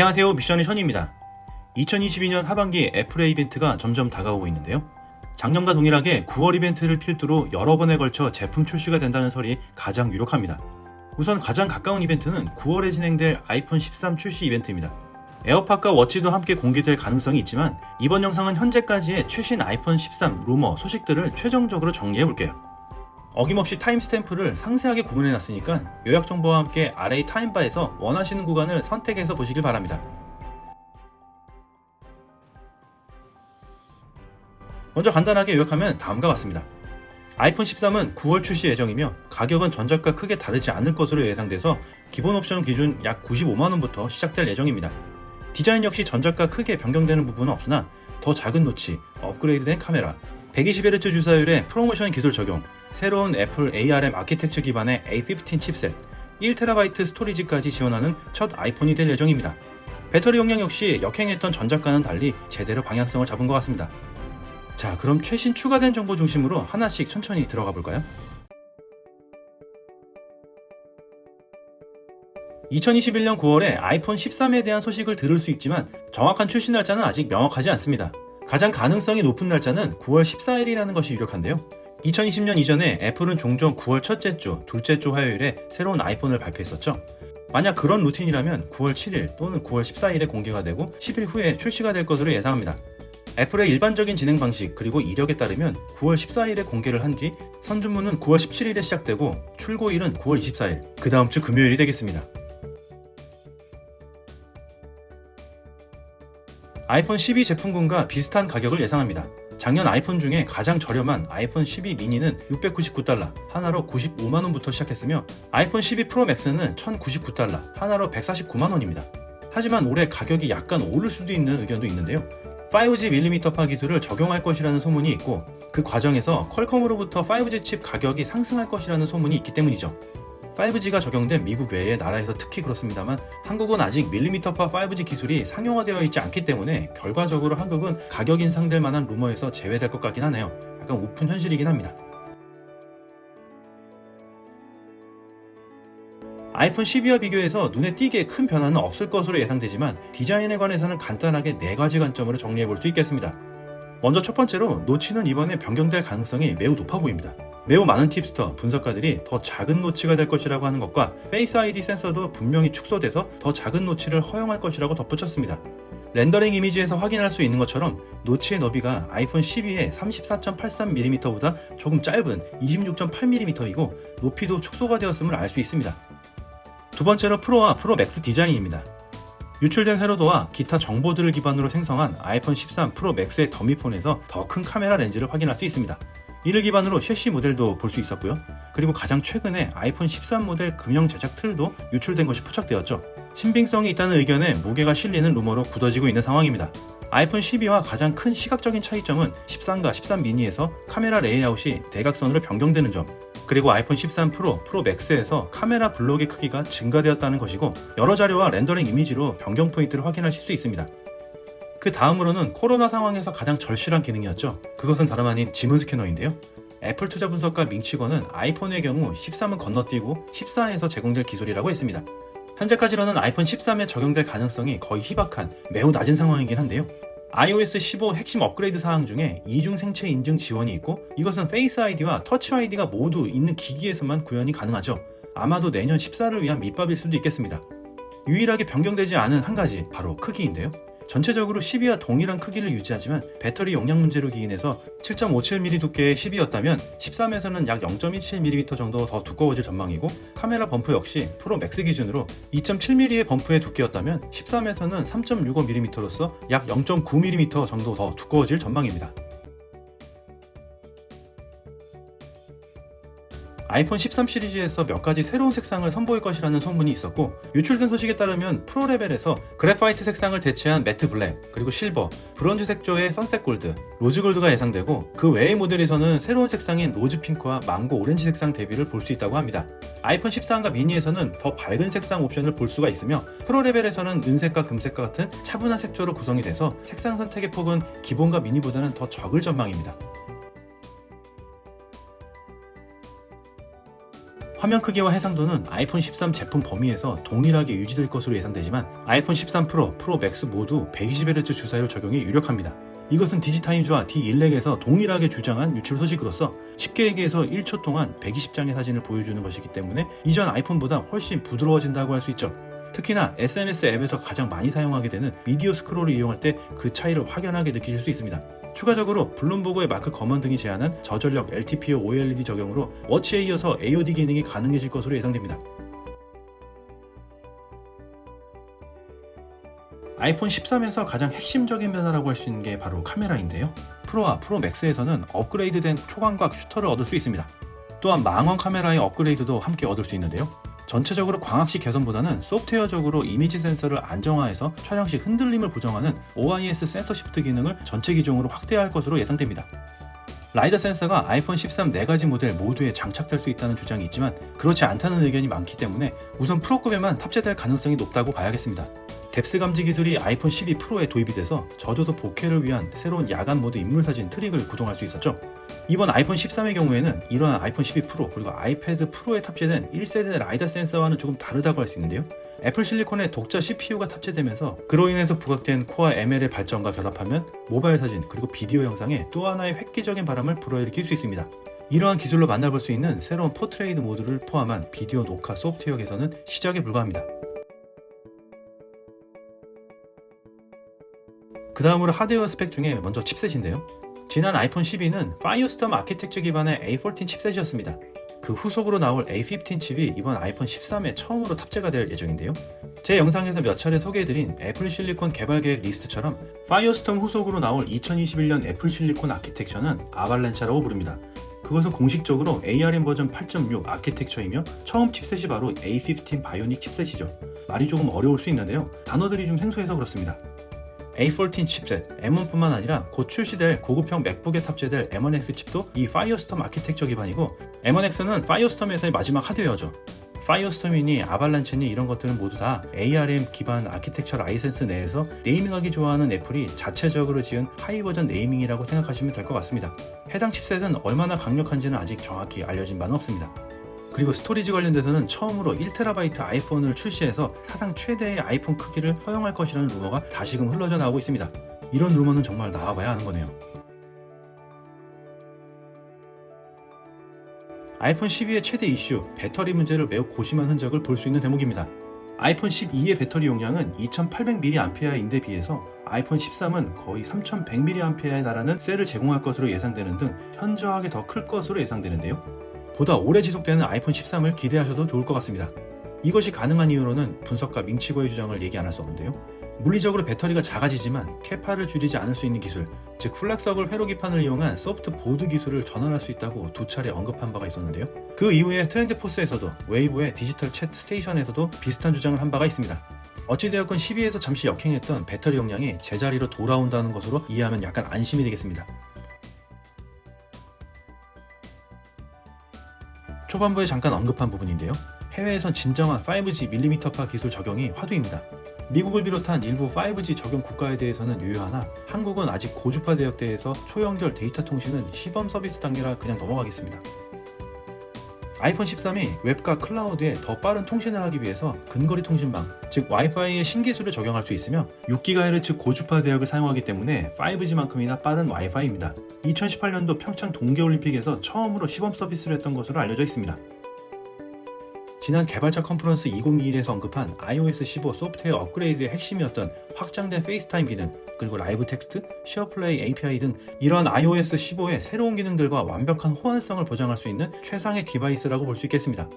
안녕하세요 미션의 션입니다. 2022년 하반기 애플의 이벤트가 점점 다가오고 있는데요. 작년과 동일하게 9월 이벤트를 필두로 여러 번에 걸쳐 제품 출시가 된다는 설이 가장 유력합니다. 우선 가장 가까운 이벤트는 9월에 진행될 아이폰 13 출시 이벤트입니다. 에어팟과 워치도 함께 공개될 가능성이 있지만 이번 영상은 현재까지의 최신 아이폰 13 루머 소식들을 최종적으로 정리해 볼게요. 어김없이 타임스탬프를 상세하게 구분해 놨으니까 요약 정보와 함께 아래 타임바에서 원하시는 구간을 선택해서 보시길 바랍니다. 먼저 간단하게 요약하면 다음과 같습니다. 아이폰 13은 9월 출시 예정이며 가격은 전작과 크게 다르지 않을 것으로 예상돼서 기본 옵션 기준 약 95만원부터 시작될 예정입니다. 디자인 역시 전작과 크게 변경되는 부분은 없으나 더 작은 노치, 업그레이드된 카메라, 120Hz 주사율의 프로모션 기술 적용, 새로운 애플 ARM 아키텍처 기반의 A15 칩셋, 1TB 스토리지까지 지원하는 첫 아이폰이 될 예정입니다. 배터리 용량 역시 역행했던 전작과는 달리 제대로 방향성을 잡은 것 같습니다. 자, 그럼 최신 추가된 정보 중심으로 하나씩 천천히 들어가 볼까요? 2021년 9월에 아이폰 13에 대한 소식을 들을 수 있지만 정확한 출시 날짜는 아직 명확하지 않습니다. 가장 가능성이 높은 날짜는 9월 14일이라는 것이 유력한데요. 2020년 이전에 애플은 종종 9월 첫째 주, 둘째 주 화요일에 새로운 아이폰을 발표했었죠. 만약 그런 루틴이라면 9월 7일 또는 9월 14일에 공개가 되고 10일 후에 출시가 될 것으로 예상합니다. 애플의 일반적인 진행 방식 그리고 이력에 따르면 9월 14일에 공개를 한 뒤 선주문은 9월 17일에 시작되고 출고일은 9월 24일, 그 다음 주 금요일이 되겠습니다. 아이폰 12 제품군과 비슷한 가격을 예상합니다. 작년 아이폰 중에 가장 저렴한 아이폰 12 미니는 699달러, 하나로 95만원부터 시작했으며 아이폰 12 프로 맥스는 1099달러, 하나로 149만원입니다. 하지만 올해 가격이 약간 오를 수도 있는 의견도 있는데요. 5G 밀리미터파 기술을 적용할 것이라는 소문이 있고 그 과정에서 퀄컴으로부터 5G 칩 가격이 상승할 것이라는 소문이 있기 때문이죠. 5G가 적용된 미국 외의 나라에서 특히 그렇습니다만 한국은 아직 밀리미터파 5G 기술이 상용화되어 있지 않기 때문에 결과적으로 한국은 가격 인상될 만한 루머에서 제외될 것 같긴 하네요. 약간 우픈 현실이긴 합니다. 아이폰 12와 비교해서 눈에 띄게 큰 변화는 없을 것으로 예상되지만 디자인에 관해서는 간단하게 네 가지 관점으로 정리해 볼 수 있겠습니다. 먼저 첫 번째로 노치는 이번에 변경될 가능성이 매우 높아 보입니다. 매우 많은 팁스터, 분석가들이 더 작은 노치가 될 것이라고 하는 것과 페이스 아이디 센서도 분명히 축소돼서 더 작은 노치를 허용할 것이라고 덧붙였습니다. 렌더링 이미지에서 확인할 수 있는 것처럼 노치의 너비가 아이폰 12의 34.83mm보다 조금 짧은 26.8mm이고 높이도 축소가 되었음을 알 수 있습니다. 두 번째로 프로와 프로 맥스 디자인입니다. 유출된 세로도와 기타 정보들을 기반으로 생성한 아이폰 13 프로 맥스의 더미폰에서 더 큰 카메라 렌즈를 확인할 수 있습니다. 이를 기반으로 셰시 모델도 볼 수 있었고요. 그리고 가장 최근에 아이폰 13 모델 금형 제작 틀도 유출된 것이 포착되었죠. 신빙성이 있다는 의견에 무게가 실리는 루머로 굳어지고 있는 상황입니다. 아이폰 12와 가장 큰 시각적인 차이점은 13과 13 미니에서 카메라 레이아웃이 대각선으로 변경되는 점, 그리고 아이폰 13 프로, 프로 맥스에서 카메라 블록의 크기가 증가되었다는 것이고 여러 자료와 렌더링 이미지로 변경 포인트를 확인하실 수 있습니다. 그 다음으로는 코로나 상황에서 가장 절실한 기능이었죠. 그것은 다름 아닌 지문 스캐너인데요. 애플 투자 분석가 밍치건은 아이폰의 경우 13은 건너뛰고 14에서 제공될 기술이라고 했습니다. 현재까지로는 아이폰 13에 적용될 가능성이 거의 희박한 매우 낮은 상황이긴 한데요. iOS 15 핵심 업그레이드 사항 중에 이중 생체 인증 지원이 있고 이것은 페이스 아이디와 터치 아이디가 모두 있는 기기에서만 구현이 가능하죠. 아마도 내년 14를 위한 밑밥일 수도 있겠습니다. 유일하게 변경되지 않은 한 가지 바로 크기인데요. 전체적으로 12와 동일한 크기를 유지하지만 배터리 용량 문제로 기인해서 7.57mm 두께의 12였다면 13에서는 약 0.17mm 정도 더 두꺼워질 전망이고 카메라 범프 역시 프로 맥스 기준으로 2.7mm의 범프의 두께였다면 13에서는 3.65mm로서 약 0.9mm 정도 더 두꺼워질 전망입니다. 아이폰 13 시리즈에서 몇 가지 새로운 색상을 선보일 것이라는 소문이 있었고 유출된 소식에 따르면 프로 레벨에서 그래파이트 색상을 대체한 매트 블랙, 그리고 실버, 브론즈 색조의 선셋 골드, 로즈 골드가 예상되고 그 외의 모델에서는 새로운 색상인 로즈 핑크와 망고 오렌지 색상 대비를 볼 수 있다고 합니다. 아이폰 13과 미니에서는 더 밝은 색상 옵션을 볼 수가 있으며 프로 레벨에서는 은색과 금색과 같은 차분한 색조로 구성이 돼서 색상 선택의 폭은 기본과 미니보다는 더 적을 전망입니다. 화면 크기와 해상도는 아이폰 13 제품 범위에서 동일하게 유지될 것으로 예상되지만 아이폰 13 프로, 프로 맥스 모두 120Hz 주사율 적용이 유력합니다. 이것은 디지타임즈와 D1렉에서 동일하게 주장한 유출 소식으로서 쉽게 얘기해서 1초 동안 120장의 사진을 보여주는 것이기 때문에 이전 아이폰보다 훨씬 부드러워진다고 할 수 있죠. 특히나 SNS 앱에서 가장 많이 사용하게 되는 미디어 스크롤을 이용할 때 그 차이를 확연하게 느끼실 수 있습니다. 추가적으로 블룸버그의 마크 검언 등이 제안한 저전력 LTPO OLED 적용으로 워치에 이어서 AOD 기능이 가능해질 것으로 예상됩니다. 아이폰 13에서 가장 핵심적인 변화라고 할 수 있는 게 바로 카메라인데요. 프로와 프로 맥스에서는 업그레이드된 초광각 슈터를 얻을 수 있습니다. 또한 망원 카메라의 업그레이드도 함께 얻을 수 있는데요. 전체적으로 광학식 개선보다는 소프트웨어적으로 이미지 센서를 안정화해서 촬영 시 흔들림을 보정하는 OIS 센서 시프트 기능을 전체 기종으로 확대할 것으로 예상됩니다. 라이더 센서가 아이폰 13 4가지 모델 모두에 장착될 수 있다는 주장이 있지만 그렇지 않다는 의견이 많기 때문에 우선 프로급에만 탑재될 가능성이 높다고 봐야겠습니다. 뎁스 감지 기술이 아이폰 12 프로에 도입이 돼서 저조도 보케를 위한 새로운 야간 모드 인물 사진 트릭을 구동할 수 있었죠. 이번 아이폰 13의 경우에는 이러한 아이폰 12 프로 그리고 아이패드 프로에 탑재된 1세대 라이더 센서와는 조금 다르다고 할 수 있는데요. 애플 실리콘의 독자 CPU가 탑재되면서 그로 인해서 부각된 코어 ML의 발전과 결합하면 모바일 사진 그리고 비디오 영상에 또 하나의 획기적인 바람을 불어일으킬 수 있습니다. 이러한 기술로 만나볼 수 있는 새로운 포트레이드 모드를 포함한 비디오 녹화 소프트웨어 개선은 시작에 불과합니다. 그 다음으로 하드웨어 스펙 중에 먼저 칩셋인데요. 지난 아이폰 12는 파이어스톰 아키텍처 기반의 A14 칩셋이었습니다. 그 후속으로 나올 A15 칩이 이번 아이폰 13에 처음으로 탑재가 될 예정인데요. 제 영상에서 몇 차례 소개해드린 애플 실리콘 개발 계획 리스트처럼 파이어스톰 후속으로 나올 2021년 애플 실리콘 아키텍처는 아발렌차라고 부릅니다. 그것은 공식적으로 ARM 버전 8.6 아키텍처이며 처음 칩셋이 바로 A15 바이오닉 칩셋이죠. 말이 조금 어려울 수 있는데요. 단어들이 좀 생소해서 그렇습니다. A14 칩셋, M1뿐만 아니라 곧 출시될 고급형 맥북에 탑재될 M1X 칩도 이 파이어스톰 아키텍처 기반이고 M1X는 파이어스톰에서의 마지막 하드웨어죠. 파이어스톰이니 아발란체니 이런 것들은 모두 다 ARM 기반 아키텍처 라이센스 내에서 네이밍하기 좋아하는 애플이 자체적으로 지은 하이 버전 네이밍이라고 생각하시면 될 것 같습니다. 해당 칩셋은 얼마나 강력한지는 아직 정확히 알려진 바는 없습니다. 그리고 스토리지 관련돼서는 처음으로 1TB 아이폰을 출시해서 사상 최대의 아이폰 크기를 허용할 것이라는 루머가 다시금 흘러져 나오고 있습니다. 이런 루머는 정말 나와봐야 하는 거네요. 아이폰 12의 최대 이슈, 배터리 문제를 매우 고심한 흔적을 볼 수 있는 대목입니다. 아이폰 12의 배터리 용량은 2800mAh인데 비해서 아이폰 13은 거의 3100mAh에 달하는 셀을 제공할 것으로 예상되는 등 현저하게 더 클 것으로 예상되는데요. 보다 오래 지속되는 아이폰 13을 기대하셔도 좋을 것 같습니다. 이것이 가능한 이유로는 분석가 밍치고의 주장을 얘기 안 할 수 없는데요. 물리적으로 배터리가 작아지지만 캐파를 줄이지 않을 수 있는 기술, 즉 플렉서블 회로 기판을 이용한 소프트 보드 기술을 전환할 수 있다고 두 차례 언급한 바가 있었는데요. 그 이후에 트렌드 포스에서도 웨이브의 디지털 챗 스테이션에서도 비슷한 주장을 한 바가 있습니다. 어찌되었건 12에서 잠시 역행했던 배터리 용량이 제자리로 돌아온다는 것으로 이해하면 약간 안심이 되겠습니다. 초반부에 잠깐 언급한 부분인데요. 해외에선 진정한 5G 밀리미터파 기술 적용이 화두입니다. 미국을 비롯한 일부 5G 적용 국가에 대해서는 유효하나 한국은 아직 고주파 대역대에서 초연결 데이터 통신은 시범 서비스 단계라 그냥 넘어가겠습니다. 아이폰 13이 웹과 클라우드에 더 빠른 통신을 하기 위해서 근거리 통신망, 즉 와이파이의 신기술을 적용할 수 있으며 6GHz 고주파 대역을 사용하기 때문에 5G만큼이나 빠른 와이파이입니다. 2018년도 평창 동계올림픽에서 처음으로 시범 서비스를 했던 것으로 알려져 있습니다. 지난 개발자 컨퍼런스 2021에서 언급한 iOS 15 소프트웨어 업그레이드의 핵심이었던 확장된 페이스타임 기능, 그리고 라이브 텍스트, 쉐어플레이 API 등 이러한 iOS 15의 새로운 기능들과 완벽한 호환성을 보장할 수 있는 최상의 디바이스라고 볼 수 있겠습니다.